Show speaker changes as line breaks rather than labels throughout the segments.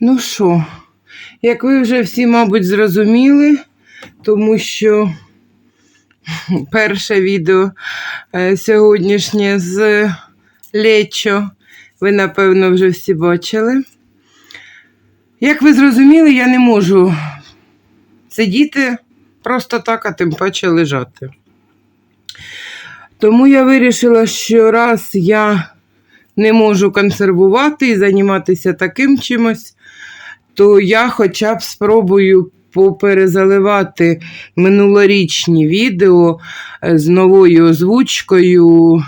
Ну що, як ви вже всі, мабуть, зрозуміли, тому що перше відео е, сьогоднішнє з Лечо, ви, напевно, вже всі бачили. Як ви зрозуміли, я не можу сидіти просто так, а тим паче лежати. Тому я вирішила, що раз я не можу консервувати і займатися таким чимось, то я хоча б спробую поперезаливати минулорічні відео з новою озвучкою,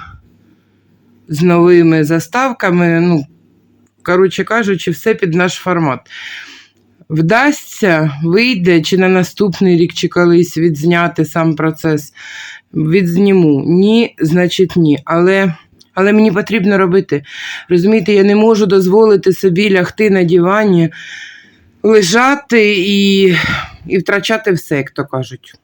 з новими заставками. Ну, коротше кажучи, все під наш формат. Вдасться, вийде чи на наступний рік, чи колись відзняти сам процес. Відзніму. Ні, значить ні. Але, але мені потрібно робити. Розумієте, я не можу дозволити собі лягти на дивані, лежати і, і втрачати все, як то кажуть.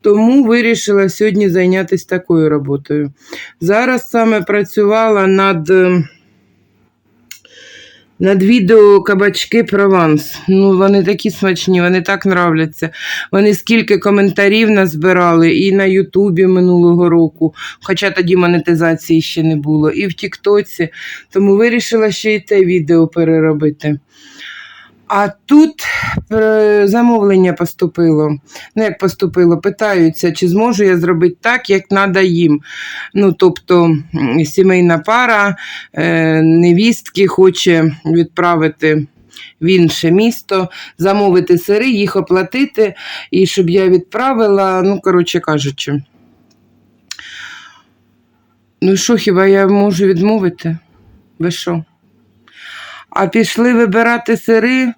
Тому вирішила сьогодні зайнятися такою роботою. Зараз саме працювала над. Над відео кабачки Прованс. Ну, вони такі смачні, вони так нравляться. Вони скільки коментарів назбирали і на Ютубі минулого року, хоча тоді монетизації ще не було, і в Тіктоці. Тому вирішила ще й те відео переробити. А тут е, замовлення поступило. Ну, як поступило, питаються, чи зможу я зробити так, як треба їм. Ну, тобто, сімейна пара е, невістки хоче відправити в інше місто, замовити сири, їх оплатити, і щоб я відправила, ну, коротше кажучи. Ну, що, хіба я можу відмовити? Ви що? А пішли вибирати сири,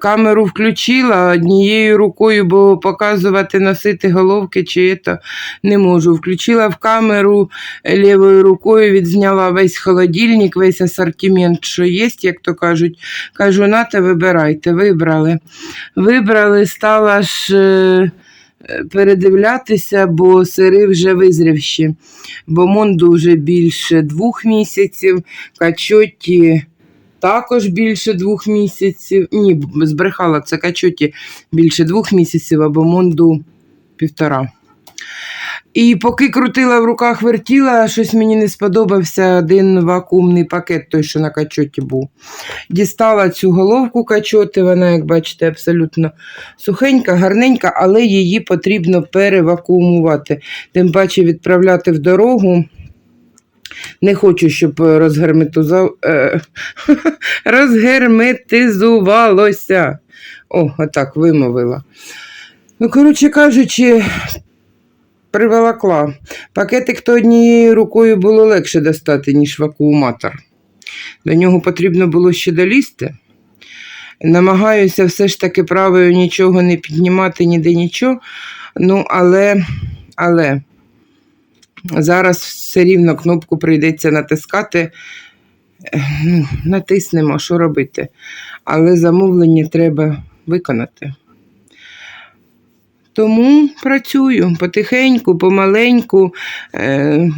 камеру включила однією рукою, бо показувати, носити головки чи то не можу. Включила в камеру лівою рукою, відзняла весь холодильник, весь асортимент, що є, як то кажуть. Кажу, нате, вибирайте, вибрали. Вибрали, стала ж. е, Передивлятися, бо сири вже визрівші. Бо Монду вже більше двох місяців, качоті також більше двох місяців. Ні, збрехала це качоті більше двох місяців, або Монду півтора. І поки крутила в руках вертіла, щось мені не сподобався один вакуумний пакет, той, що на качоті був. Дістала цю головку качоти, вона, як бачите, абсолютно сухенька, гарненька, але її потрібно перевакуумувати. Тим паче відправляти в дорогу. Не хочу, щоб розгерметиза... е, розгерметизувалося. О, отак вимовила. Ну, коротше кажучи, приволокла. Пакетик то однією рукою було легше достати, ніж вакууматор. До нього потрібно було ще долізти. Намагаюся все ж таки правою нічого не піднімати, ніде нічого. Ну, але, але зараз все рівно кнопку прийдеться натискати. Ну, натиснемо, що робити. Але замовлення треба виконати. Тому працюю потихеньку, помаленьку. Е,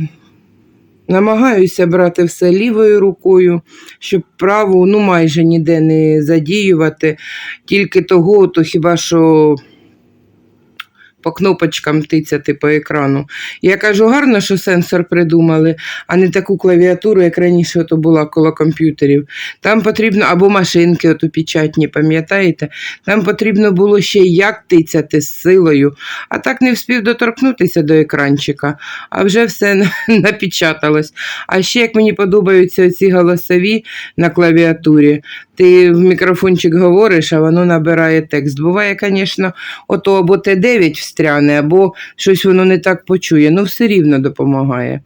намагаюся брати все лівою рукою, щоб праву ну, майже ніде не задіювати. Тільки того, то хіба що по кнопочкам тицяти по екрану. Я кажу, гарно, що сенсор придумали, а не таку клавіатуру, як раніше то була коло комп'ютерів. Там потрібно, або машинки, ото печатні, пам'ятаєте? Там потрібно було ще як тицяти з силою, а так не вспів доторкнутися до екранчика, а вже все напечаталось. А ще як мені подобаються ці голосові на клавіатурі, ти в мікрофончик говориш, а воно набирає текст. Буває, звісно, ото або Т9 встряне, або щось воно не так почує. Ну, все рівно допомагає.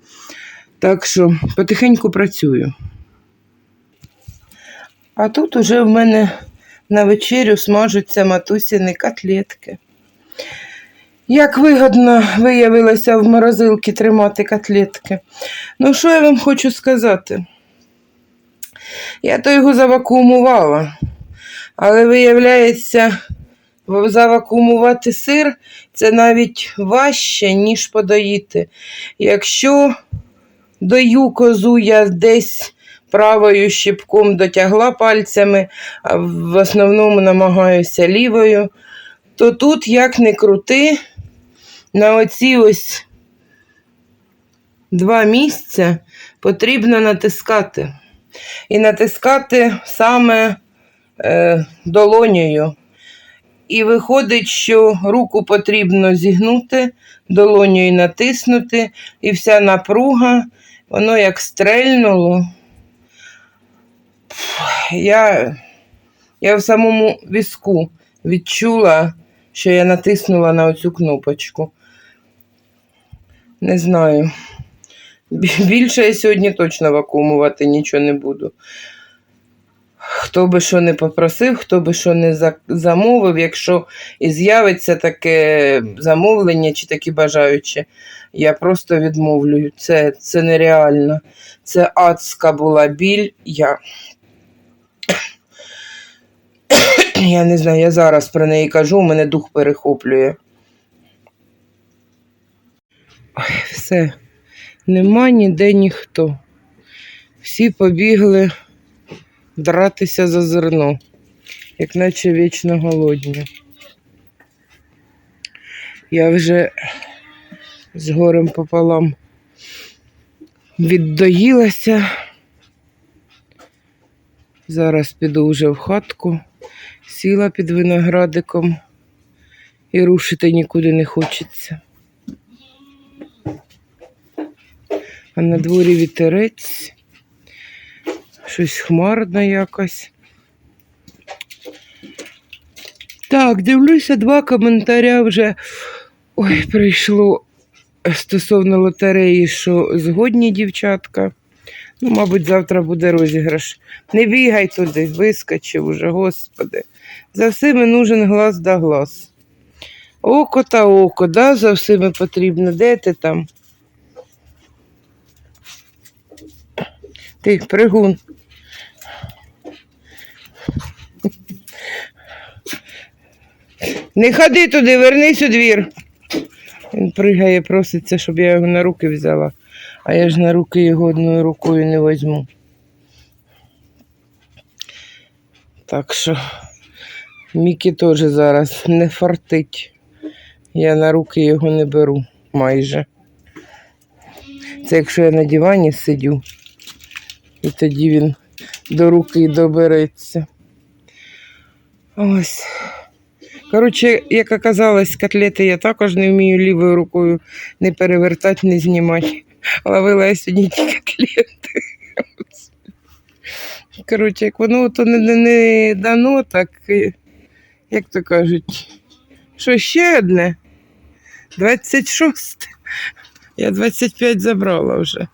Так що потихеньку працюю. А тут уже в мене на вечерю смажуться матусіни котлетки. Як вигодно виявилося в морозилці тримати котлетки. Ну, що я вам хочу сказати? Я то його завакуумувала. Але виявляється, завакумувати сир це навіть важче, ніж подоїти. Якщо дою козу я десь правою щіпком дотягла пальцями, а в основному намагаюся лівою, то тут, як не крути, на оці ось два місця потрібно натискати. І натискати саме е, долонею. І виходить, що руку потрібно зігнути, долонею натиснути, і вся напруга, воно як стрельнуло. Я, я в самому візку відчула, що я натиснула на оцю кнопочку. Не знаю. Бі- Більше я сьогодні точно вакуумувати нічого не буду. Хто би що не попросив, хто би що не замовив, якщо і з'явиться таке замовлення чи такі бажаючі, я просто відмовлю. Це, це нереально. Це адська була біль. Я... я не знаю, я зараз про неї кажу, у мене дух перехоплює. Ой, все. Нема ніде ніхто. Всі побігли дратися за зерно, як наче вічно голодні. Я вже з горем пополам віддоїлася. Зараз піду вже в хатку, сіла під виноградиком і рушити нікуди не хочеться. А на дворі вітерець, щось хмарно якось. Так, дивлюся, два коментаря вже ой, прийшло стосовно лотереї, що згодні дівчатка. Ну, мабуть, завтра буде розіграш. Не бігай туди, вискочив уже, господи. За всіми нужен глаз да глаз. Око та око, да, за всіми потрібно. Де ти там? Ти, пригун. Не ходи туди, вернись у двір. Він пригає, проситься, щоб я його на руки взяла, а я ж на руки його одною рукою не візьму. Так що Мікі теж зараз не фартить. Я на руки його не беру майже. Це якщо я на дивані сидю, і тоді він до руки добереться. Ось. Коротше, як оказалось, котлети я також не вмію лівою рукою не перевертати, не знімати. Ловила я сьогодні ті котлети. Коротше, як воно то не, не, не дано, так е, як то кажуть, що ще одне? 26. Я 25 забрала вже.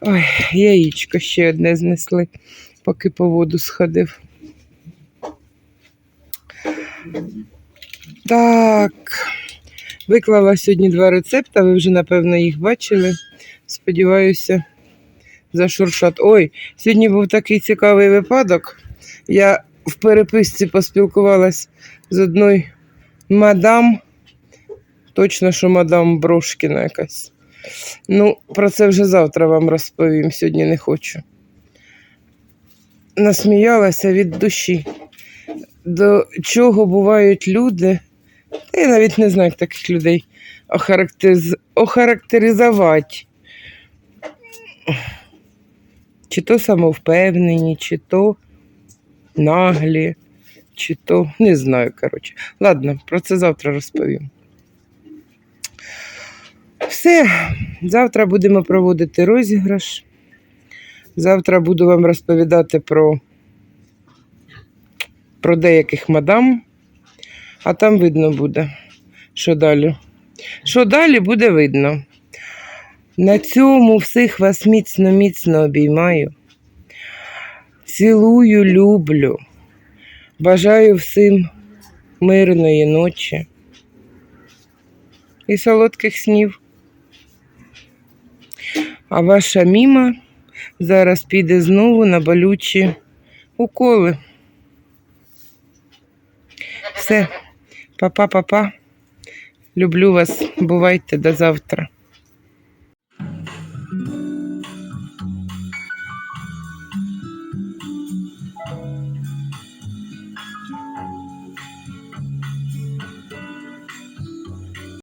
Ой, яєчко ще одне знесли, поки по воду сходив. Так, виклала сьогодні два рецепти, ви вже, напевно, їх бачили. Сподіваюся, зашуршат. Ой, сьогодні був такий цікавий випадок. Я в переписці поспілкувалась з одною мадам. Точно, що мадам Брошкіна якась. Ну, про це вже завтра вам розповім, сьогодні не хочу. Насміялася від душі. До чого бувають люди, я навіть не знаю, як таких людей охарактериз... охарактеризувати. Чи то самовпевнені, чи то наглі, чи то не знаю, коротше. Ладно, про це завтра розповім. Все, завтра будемо проводити розіграш. Завтра буду вам розповідати про, про деяких мадам, а там видно буде, що далі. Що далі буде видно. На цьому всіх вас міцно, міцно обіймаю. Цілую, люблю. Бажаю всім мирної ночі і солодких снів. А ваша міма зараз піде знову на болючі уколи. Все, па-па-па-па. Люблю вас. Бувайте до завтра.